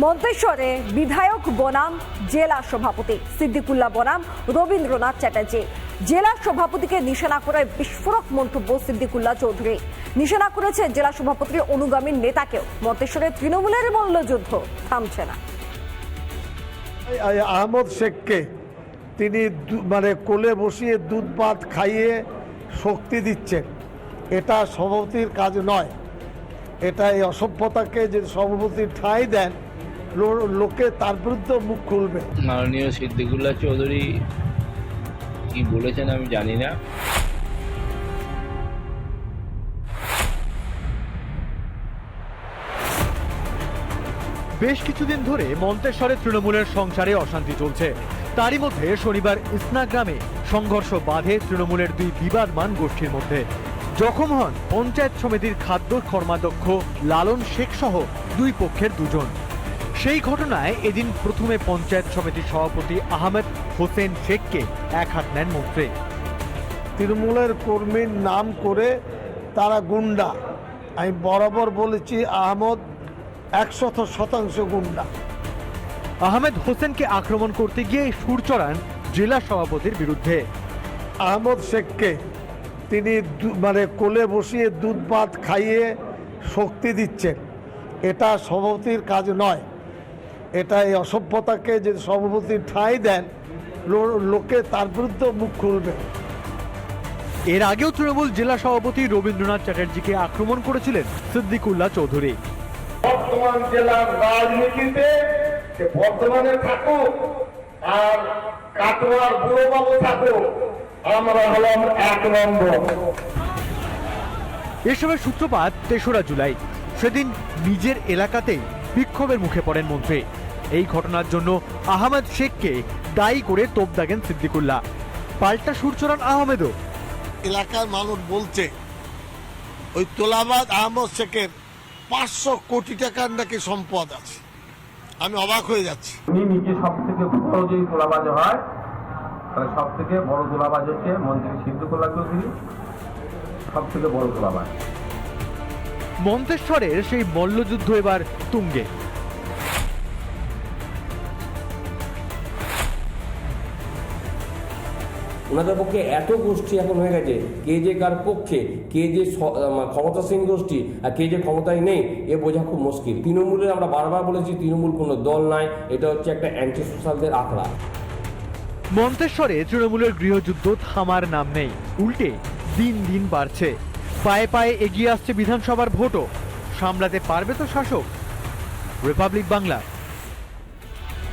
মন্তেশ্বরে বিধায়ক বনাম, জেলা সভাপতি সিদ্দিকুল্লাহ বনাম, রবীন্দ্রনাথ চ্যাটার্জি। জেলা সভাপতিকে নিশানা করে বিস্ফোরক মন্তব্য সিদ্দিকুল্লাহ চৌধুরী। নিশানা করেছে জেলা সভাপতির অনুগামী নেতাকেও। মন্তেশ্বরে তৃণমূলের মল্লযুদ্ধ থামছে না। আহমদ শেখকে তিনি মানে কোলে বসিয়ে দুধ ভাত খাইয়ে শক্তি দিচ্ছেন। এটা সভাপতির কাজ নয়। এটা এই অসভ্যতাকে যে সভাপতির ঠাঁই দেন লোকে তার বিরুদ্ধে মুখ খুলবে। মাননীয় সিদ্দিকুল্লাহ চৌধুরী কি বলেছেন আমি জানি না। বেশ কিছুদিন ধরে মন্তেশ্বরে তৃণমূলের সংসারে অশান্তি চলছে। তারই মধ্যে শনিবার ইসনা গ্রামে সংঘর্ষ বাধে তৃণমূলের দুই বিবাদমান গোষ্ঠীর মধ্যে। জখম হন পঞ্চায়েত সমিতির খাদ্য কর্মাধ্যক্ষ লালন শেখ সহ দুই পক্ষের দুজন। সেই ঘটনায় এদিন প্রথমে পঞ্চায়েত সমিতির সভাপতি আহমেদ হোসেন শেখকে এক হাত নেন মন্ত্রী। তৃণমূলের কর্মীর নাম করে তারা গুন্ডা। আমি বরাবর বলেছি আহমদ একশত শতাংশ গুন্ডা। আহমেদ হোসেনকে আক্রমণ করতে গিয়ে সুর চড়ান জেলা সভাপতির বিরুদ্ধে। আহমদ শেখকে তিনি মানে কোলে বসিয়ে দুধ ভাত খাইয়ে শক্তি দিচ্ছেন। এটা সভাপতির কাজ নয়। এটা এই অসভ্যতাকে যে সভাপতির ঠাঁই দেন লোকে তার বিরুদ্ধে মুখ খুলবে। এর আগেও তৃণমূল জেলা সভাপতি রবীন্দ্রনাথ চ্যাটার্জিকে আক্রমণ করেছিলেন সিদ্দিকুল্লাহ চৌধুরী। বর্তমান জেলার রাজনীতিতে সে বর্ধমানে থাকুক আর কাটোয়ার বুড়োবাবু থাকুক আমরা হলাম এক নম্বর। এসবের সূত্রপাত তেসরা জুলাই। সেদিন নিজের এলাকাতেই বিক্ষোভের মুখে পড়েন মন্ত্রী। এই ঘটনার জন্য আহমেদ শেখকে দায়ী করে তোপ দাগেন সিদ্দিকুল্লাহ। পাল্টা সুর চড়ান আহমেদও। এলাকার মানুষ বলছে ওই তোলাবাদ আহমদ শেখের পাঁচশো কোটি টাকার নাকি সম্পদ আছে। আমি অবাক হয়ে যাচ্ছি। উনি নিজে সব থেকে বড় যদি তোলাবাজ হয় তাহলে সব থেকে বড় তোলাবাজ হচ্ছে মন্ত্রী সিদ্ধকল্লা চৌধুরী। সব থেকে বড় তোলাবাজ। মন্তেশ্বরের সেই মল্লযুদ্ধ এবার তুঙ্গে। ওনাদের পক্ষে এত গোষ্ঠী এখন হয়ে গেছে, কে যে কার পক্ষে, কে যে ক্ষমতাসীন গোষ্ঠী আর কে যে ক্ষমতায় নেই, এ বোঝা খুব মুশকিল। তৃণমূলের আমরা বারবার বলেছি, তৃণমূল কোনো দল নাই, এটা হচ্ছে একটা অ্যান্টি সোশ্যালদের আখড়া। মন্তেশ্বরে তৃণমূলের গৃহযুদ্ধ থামার নাম নেই। উল্টে দিন দিন বাড়ছে। পায়ে পায়ে এগিয়ে আসছে বিধানসভার ভোটও। সামলাতে পারবে তো শাসক? রিপাবলিক বাংলা।